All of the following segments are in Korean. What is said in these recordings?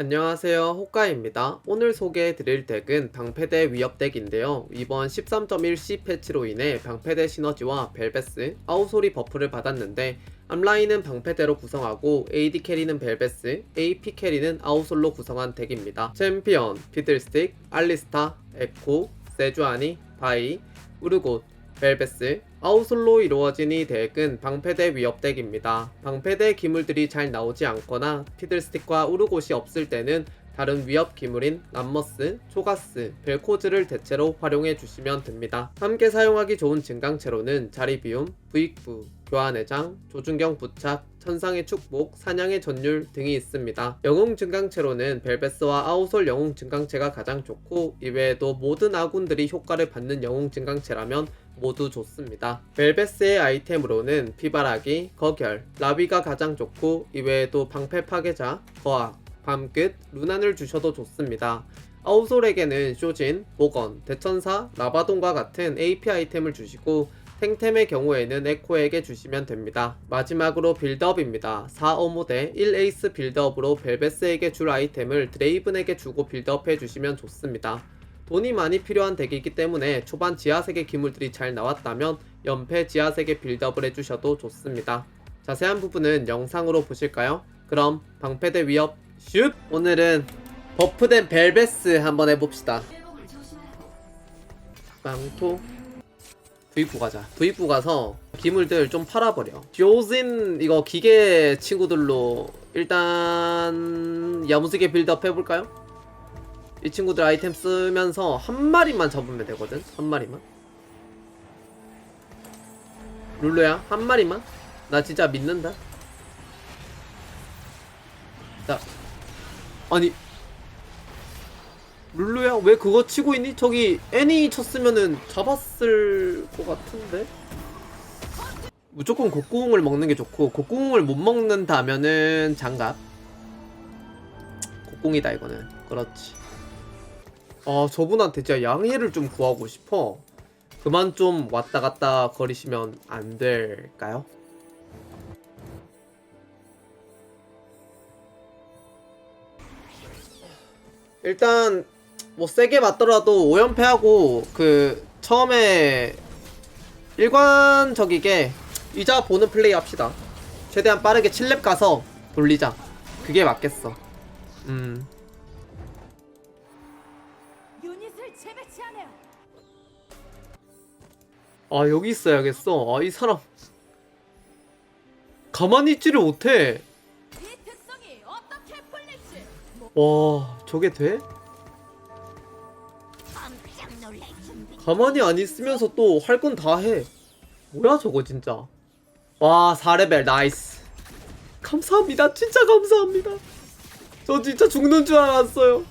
안녕하세요. 호카입니다. 오늘 소개해 드릴 덱은 방패대 위협 덱인데요. 이번 13.1C 패치로 인해 방패대 시너지와 벨베스, 아우소리 버프를 받았는데 앞라인은 방패대로 구성하고 AD 캐리는 벨베스, AP 캐리는 아우솔로 구성한 덱입니다. 챔피언, 피들스틱, 알리스타, 에코, 세주아니, 바이, 우르곳, 벨베스, 아우솔로 이루어진 이 덱은 방패대 위협 덱입니다. 방패대 기물들이 잘 나오지 않거나 피들스틱과 우르곳이 없을 때는 다른 위협 기물인 람머스, 초가스, 벨코즈를 대체로 활용해 주시면 됩니다. 함께 사용하기 좋은 증강체로는 자리비움, 부익부, 교환회장, 조준경 부착, 천상의 축복, 사냥의 전율 등이 있습니다. 영웅 증강체로는 벨베스와 아우솔 영웅 증강체가 가장 좋고 이외에도 모든 아군들이 효과를 받는 영웅 증강체라면 모두 좋습니다. 벨베스의 아이템으로는 피바라기, 거결, 라비가 가장 좋고 이외에도 방패 파괴자, 거악, 밤끝, 루난을 주셔도 좋습니다. 아우솔에게는 쇼진, 보건, 대천사, 라바돈과 같은 AP 아이템을 주시고 탱템의 경우에는 에코에게 주시면 됩니다. 마지막으로 빌드업입니다. 4어모대 1에이스 빌드업으로 벨베스에게 줄 아이템을 드레이븐에게 주고 빌드업 해 주시면 좋습니다. 돈이 많이 필요한 덱이기 때문에 초반 지하세계 기물들이 잘 나왔다면 연패 지하세계 빌드업을 해주셔도 좋습니다. 자세한 부분은 영상으로 보실까요? 그럼 방패대 위협 슛! 오늘은 버프된 벨베스 한번 해봅시다. 빵토 V9 가자. V9 가서 기물들 좀 팔아버려. 조진 이거 기계 친구들로 일단 야무지게 빌드업 해볼까요? 이 친구들 아이템 쓰면서 한 마리만 잡으면 되거든. 한 마리만. 룰루야 한 마리만. 나 진짜 믿는다. 자, 아니 룰루야 왜 그거 치고 있니? 저기 애니 쳤으면은 잡았을 것 같은데. 무조건 곡궁을 먹는 게 좋고 곡궁을 못 먹는다면은 장갑. 곡궁이다 이거는. 그렇지. 아 저분한테 진짜 양해를 좀 구하고 싶어. 그만 좀 왔다 갔다 거리시면 안 될까요? 일단 뭐 세게 맞더라도 5연패하고 그 처음에 일관적이게 이자 보는 플레이 합시다. 최대한 빠르게 7렙 가서 돌리자. 그게 맞겠어. 음. 아 여기 있어야겠어. 아 이 사람 가만히 있지를 못해. 와 저게 돼? 가만히 안 있으면서 또 할 건 다 해. 뭐야 저거 진짜. 와 4레벨 나이스. 감사합니다. 진짜 감사합니다. 저 진짜 죽는 줄 알았어요.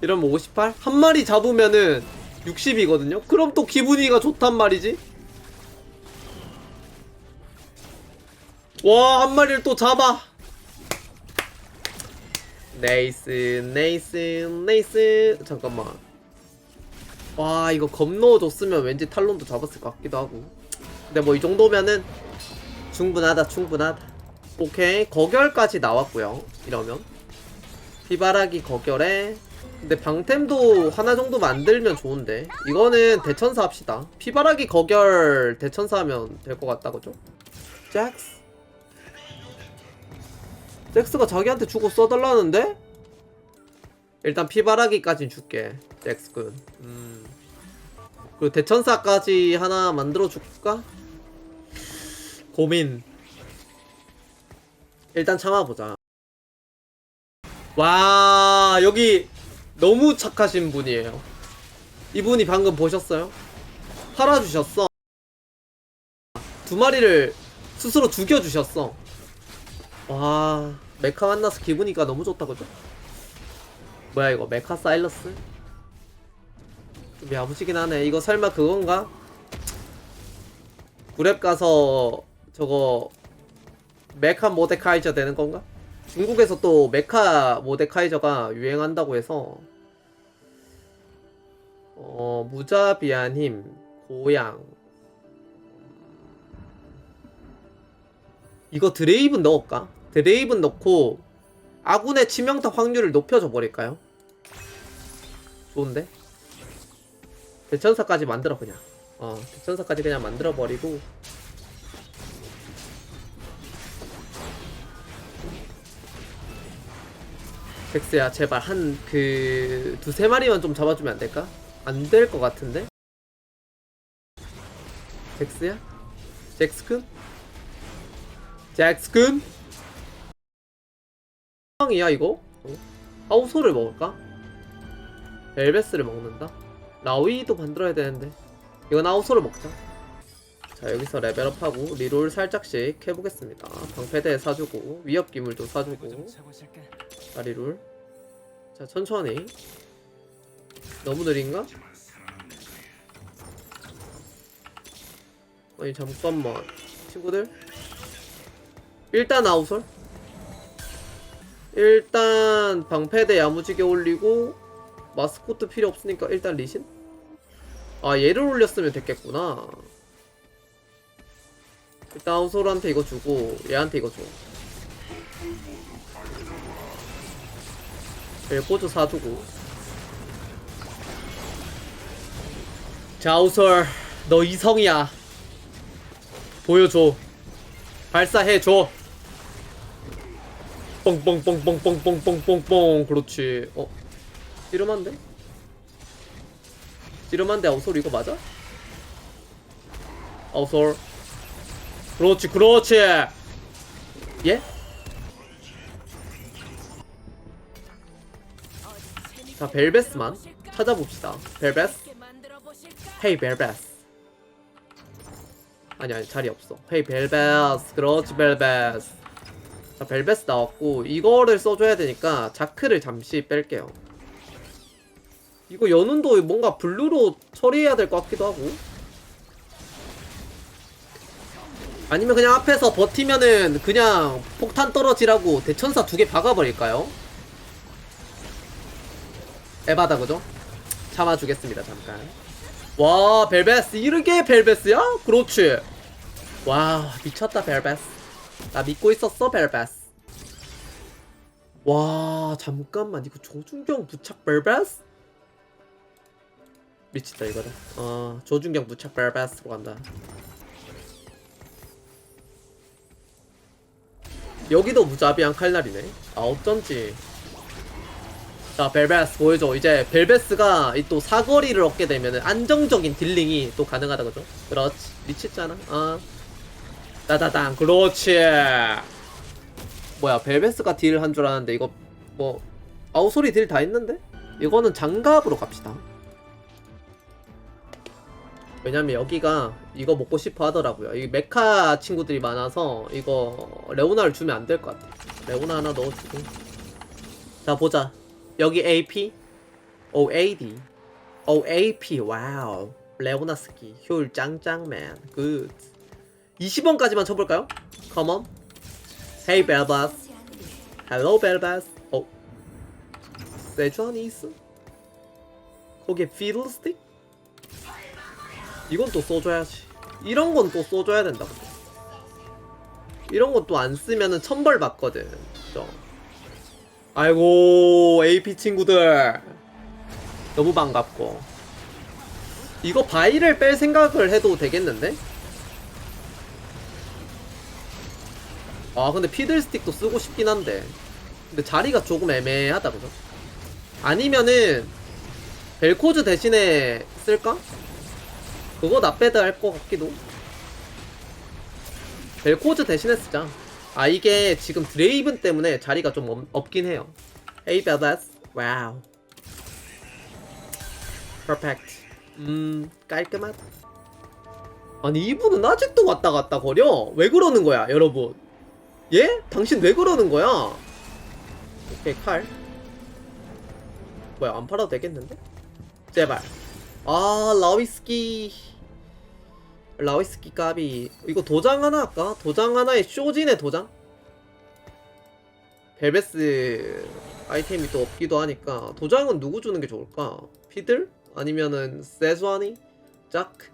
이러면 58? 한 마리 잡으면은 60이거든요? 그럼 또 기분이가 좋단 말이지? 와, 한 마리를 또 잡아! 네이스, 네이스, 네이스. 잠깐만. 와 이거 검 넣어줬으면 왠지 탈론도 잡았을 것 같기도 하고. 근데 뭐 이 정도면은 충분하다 충분하다. 오케이. 거결까지 나왔고요 이러면. 비바라기 거결에. 근데 방템도 하나 정도 만들면 좋은데. 이거는 대천사 합시다. 피바라기 거결 대천사 하면 될 것 같다 그죠? 잭스? 잭스가 자기한테 주고 써달라는데? 일단 피바라기까진 줄게 잭스군 음. 그리고 대천사까지 하나 만들어 줄까? 고민 일단 참아보자 와 여기 너무 착하신 분이에요 이분이 방금 보셨어요? 팔아주셨어 두 마리를 스스로 죽여주셨어 와 메카 만나서 기분이가 너무 좋다 그죠? 뭐야 이거 메카 사일러스? 좀 야무지긴 하네 이거 설마 그건가? 구랩 가서 저거 메카 모데카이저 되는 건가? 중국에서 또 메카 모데카이저가 유행한다고 해서 어 무자비한 힘 고양 이거 드레이븐 넣을까? 드레이븐 넣고 아군의 치명타 확률을 높여줘 버릴까요? 좋은데? 대천사까지 만들어 그냥 어 대천사까지 그냥 만들어 버리고 잭스야 제발 한 그 두세 마리만 좀 잡아주면 안 될까? 안 될 것 같은데? 잭스야? 잭스군? 잭스군? 상이야 이거? 어? 하우소를 먹을까? 벨베스를 먹는다? 라위도 만들어야 되는데. 이건 하우소를 먹자. 자 여기서 레벨업하고 리롤 살짝씩 해보겠습니다. 방패대 사주고 위협 기물도 사주고. 자 리롤. 자 천천히. 너무 느린가? 아니 잠깐만. 친구들? 일단 아웃솔. 일단 방패대 야무지게 올리고 마스코트 필요 없으니까 일단 리신? 아 얘를 올렸으면 됐겠구나. 일단 아웃솔한테 이거 주고 얘한테 이거 줘. 벨코즈 사주고. 자 아웃솔 너 이성이야. 보여줘. 발사해줘. 뻥뻥뻥뻥뻥뻥뻥뻥뻥 그렇지. 어 찌름한데? 찌름한데 아웃솔 이거 맞아? 아웃솔. 그렇지 그렇지. 예? 자 벨베스만 찾아봅시다. 벨베스? 헤이 벨베스. 아니 아니 자리 없어. 헤이 벨베스. 그렇지 벨베스. 자 벨베스 나왔고 이거를 써줘야 되니까 자크를 잠시 뺄게요 이거 연운도 뭔가 블루로 처리해야 될 것 같기도 하고 아니면 그냥 앞에서 버티면은 그냥 폭탄 떨어지라고 대천사 두 개 박아버릴까요? 에바다 그죠? 참아주겠습니다 잠깐 와 벨베스 이렇게 벨베스야? 그렇지 와 미쳤다 벨베스 나 믿고 있었어 벨베스 와 잠깐만 이거 조준경 부착 벨베스? 미치다 이거다 어 조준경 부착 벨베스로 간다. 여기도 무자비한 칼날이네. 아 어쩐지. 자 벨베스 보여줘. 이제 벨베스가 이 또 사거리를 얻게 되면 안정적인 딜링이 또 가능하다 그죠? 그렇지. 미쳤잖아? 아 따다당. 그렇지. 뭐야 벨베스가 딜 한줄 알았는데 이거 뭐 아우 소리 딜 다 했는데? 이거는 장갑으로 갑시다 왜냐면 여기가 이거 먹고 싶어 하더라고요. 이 메카 친구들이 많아서 이거 레오나를 주면 안 될 것 같아 레오나 하나 넣어주고. 자 보자. 여기 AP 오 AD 오 AP 와우. 레오나 스키. 효율 짱짱맨 굿 20원까지만 쳐볼까요? 컴온 헤이 벨바스 헬로 벨바스 오 세주안이 있어? 거기에 피들스틱? 이건 또 써줘야지 이런 건 또 써줘야 된다 근데 이런 건 또 안 쓰면은 천벌 받거든 그죠? 아이고 AP 친구들 너무 반갑고 이거 바이를 뺄 생각을 해도 되겠는데? 아 근데 피들스틱도 쓰고 싶긴 한데 근데 자리가 조금 애매하다 그죠? 아니면은 벨코즈 대신에 쓸까? 그거 나빼드 할 것 같기도. 벨코즈 대신에 쓰자. 아 이게 지금 드레이븐 때문에 자리가 좀 없, 없긴 해요. 에이 벨베스 와우 퍼펙트 음 깔끔하다. 아니 이분은 아직도 왔다 갔다 거려? 왜 그러는 거야 여러분? 예? 당신 왜 그러는 거야? 오케이 칼 뭐야 안 팔아도 되겠는데? 제발. 아 라위스키 라위스키 까비 이거 도장 하나 할까? 도장 하나에 쇼진의 도장? 벨베스 아이템이 또 없기도 하니까 도장은 누구 주는 게 좋을까? 피들? 아니면은 세즈와니? 자크?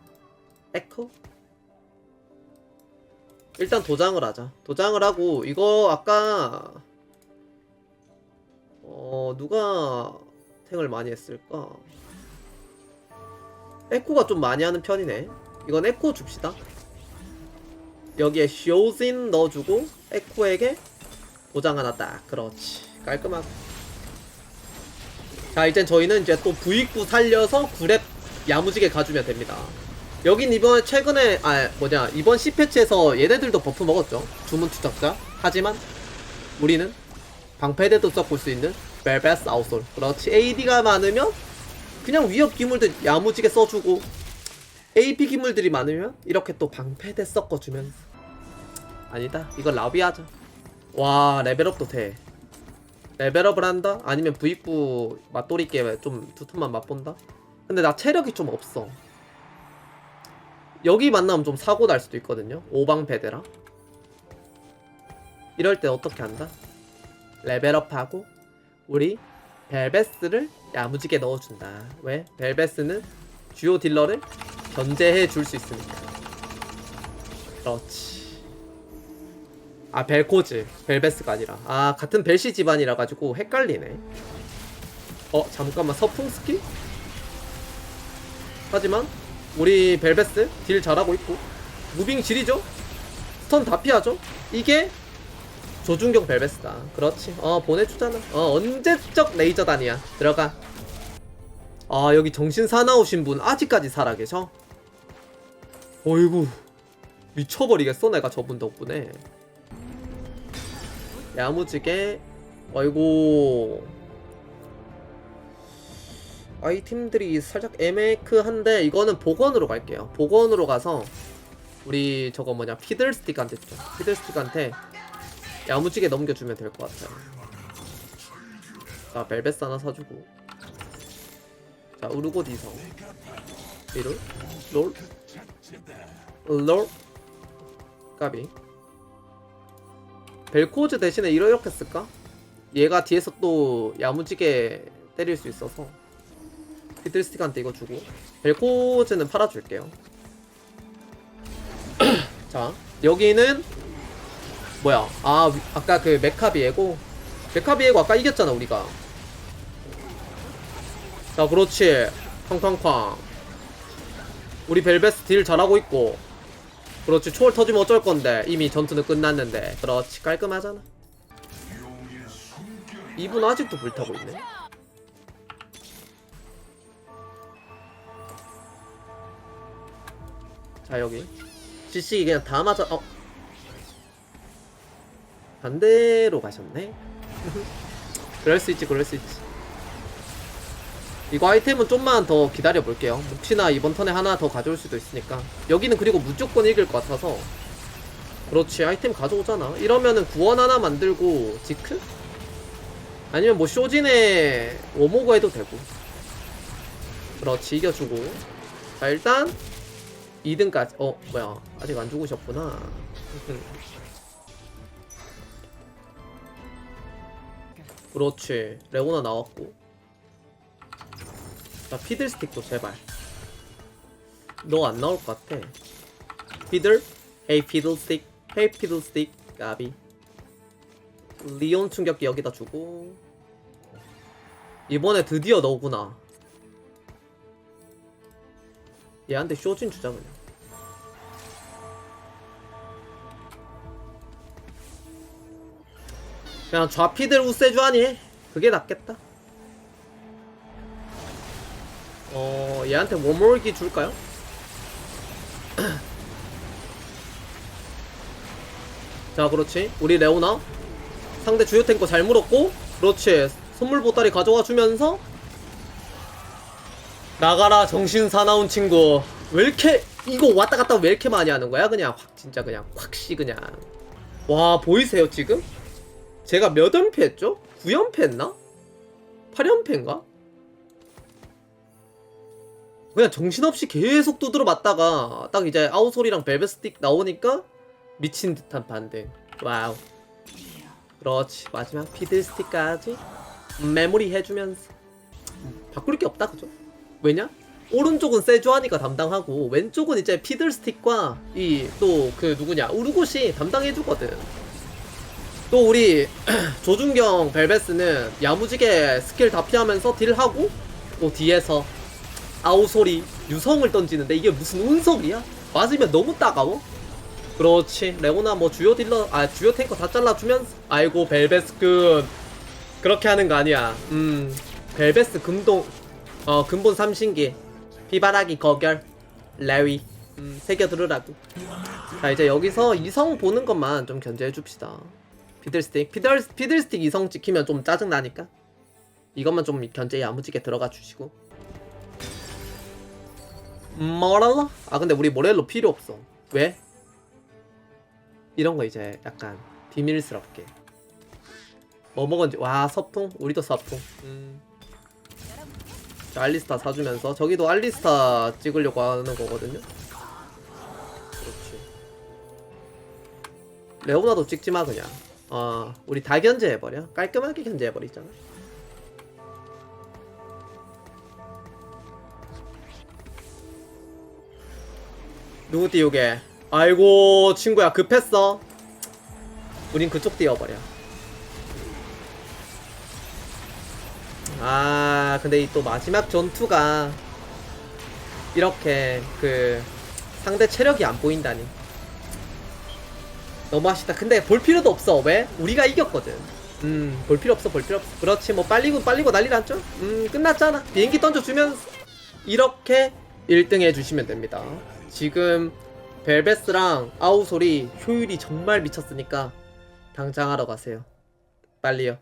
에코? 일단 도장을 하자 도장을 하고 이거 아까 누가 탱을 많이 했을까? 에코가 좀 많이 하는 편이네. 이건 에코 줍시다. 여기에 쇼진 넣어주고 에코에게 도장 하나 딱. 그렇지. 깔끔하고. 자 이젠 저희는 이제 또 V9 살려서 9렙 야무지게 가주면 됩니다. 여긴 이번 최근에 아 뭐냐 이번 C 패치에서 얘네들도 버프 먹었죠. 주문 투척자. 하지만 우리는 방패대도 써볼 수 있는 벨베스 아웃솔. 그렇지. AD가 많으면 그냥 위협 기물들 야무지게 써주고 AP 기물들이 많으면 이렇게 또 방패대 섞어주면서 아니다. 이거 라비 하자. 와 레벨업도 돼. 레벨업을 한다? 아니면 V9 맞돌이 게임 좀두 턴만 맛본다? 근데 나 체력이 좀 없어. 여기 만나면 좀 사고 날 수도 있거든요. 오방패대라. 이럴 때 어떻게 한다? 레벨업하고 우리 벨베스를 야무지게 넣어준다. 왜? 벨베스는 주요 딜러를 견제해 줄 수 있으니까. 그렇지. 아 벨코즈 벨베스가 아니라 아 같은 벨시 집안이라 가지고 헷갈리네. 어 잠깐만 서풍 스킬? 하지만 우리 벨베스 딜 잘하고 있고 무빙 질이죠? 스턴 다 피하죠? 이게 조준경 벨베스다. 그렇지. 어 보내주잖아. 어 언제적 레이저단이야. 들어가. 아 여기 정신 사나우신 분 아직까지 살아계셔? 어이구 미쳐버리겠어 내가 저분 덕분에. 야무지게 어이구. 아이템들이 살짝 애매크한데 이거는 복원으로 갈게요. 복원으로 가서 우리 저거 뭐냐 피들스틱한테 주죠 피들스틱한테 야무지게 넘겨주면 될 것 같아요. 자 벨베스 하나 사주고. 자 우르고 디성. 리롤 롤 롤? 까비. 벨코즈 대신에 이렇게 쓸까? 얘가 뒤에서 또 야무지게 때릴 수 있어서. 피들스틱한테 이거 주고. 벨코즈는 팔아줄게요. 자 여기는 뭐야? 아 위- 아까 그 메카비에고. 메카비에고 아까 이겼잖아 우리가. 자 그렇지. 쾅쾅쾅 우리 벨베스 딜 잘하고 있고. 그렇지 초월 터지면 어쩔 건데. 이미 전투는 끝났는데. 그렇지 깔끔하잖아. 이분 아직도 불타고 있네. 자 여기. CC 그냥 다 맞아 어. 반대로 가셨네? 그럴 수 있지 그럴 수 있지 이거 아이템은 좀만 더 기다려 볼게요. 혹시나 이번 턴에 하나 더 가져올 수도 있으니까. 여기는 그리고 무조건 이길 것 같아서. 그렇지 아이템 가져오잖아. 이러면은 구원 하나 만들고 지크? 아니면 뭐 쇼진의 오모고 해도 되고. 그렇지 이겨주고. 자 일단 2등까지. 어 뭐야. 아직 안 죽으셨구나. 그렇지 레오나 나왔고 자 피들스틱도 제발. 너 안 나올 것 같아. 피들? 헤이 피들스틱. 헤이 피들스틱. 까비. 리온 충격기 여기다 주고. 이번에 드디어 너구나. 얘한테 쇼진 주자 그냥. 그냥 좌피들 우세주하니 그게 낫겠다 어 얘한테 워몰기 줄까요? 자 그렇지 우리 레오나 상대 주요 탱커 잘 물었고 그렇지 선물 보따리 가져와 주면서 나가라 정신 사나운 친구 왜 이렇게 이거 왔다 갔다 왜 이렇게 많이 하는 거야 그냥 확 진짜 그냥 확시 그냥 와 보이세요 지금 제가 몇 연패 했죠? 9연패 했나? 8연패인가? 그냥 정신없이 계속 두드려 맞다가 딱 이제 아웃솔이랑 벨벳스틱 나오니까 미친 듯한 반등 와우. 그렇지. 마지막 피드스틱까지 메모리 해주면서. 음, 바꿀 게 없다 그죠? 왜냐? 오른쪽은 세주아니가 담당하고 왼쪽은 이제 피들스틱과 이 또 그 누구냐? 우르고시 담당해주거든. 또 우리 조준경 벨베스는 야무지게 스킬 다 피하면서 딜하고 또 뒤에서 아우소리 유성을 던지는데 이게 무슨 운석이야? 맞으면 너무 따가워? 그렇지. 레오나 뭐 주요 딜러 아 주요 탱커 다 잘라주면서 아이고 벨베스군. 그렇게 하는 거 아니야. 음 벨베스 금동 어 근본 삼신기. 비바라기 거결. 레위. 음 새겨 들으라고. 자 이제 여기서 이성 보는 것만 좀 견제해 줍시다. 피들스틱. 피들, 피들스틱 이성 찍히면 좀 짜증 나니까. 이것만 좀 견제 야무지게 들어가 주시고 뭐랄라? 아 근데 우리 모렐로 필요 없어. 왜? 이런 거 이제 약간 비밀스럽게. 뭐 먹었는지. 와 서풍? 우리도 서풍 음. 자, 알리스타 사주면서. 저기도 알리스타 찍으려고 하는 거거든요. 그렇지. 레오나도 찍지마 그냥. 어 우리 다 견제해버려. 깔끔하게 견제해버리잖아 누구 띄우게? 아이고 친구야 급했어. 우린 그쪽 띄워버려. 아 근데 이 또 마지막 전투가 이렇게 그 상대 체력이 안 보인다니. 너무 아쉽다. 근데 볼 필요도 없어 왜? 우리가 이겼거든. 음볼 필요 없어 볼 필요 없어. 그렇지 뭐 빨리고 빨리고 난리 났죠? 음 끝났잖아. 비행기 던져주면서 이렇게 1등 해주시면 됩니다 지금 벨베스랑 아우솔이 효율이 정말 미쳤으니까 당장 하러 가세요. 빨리요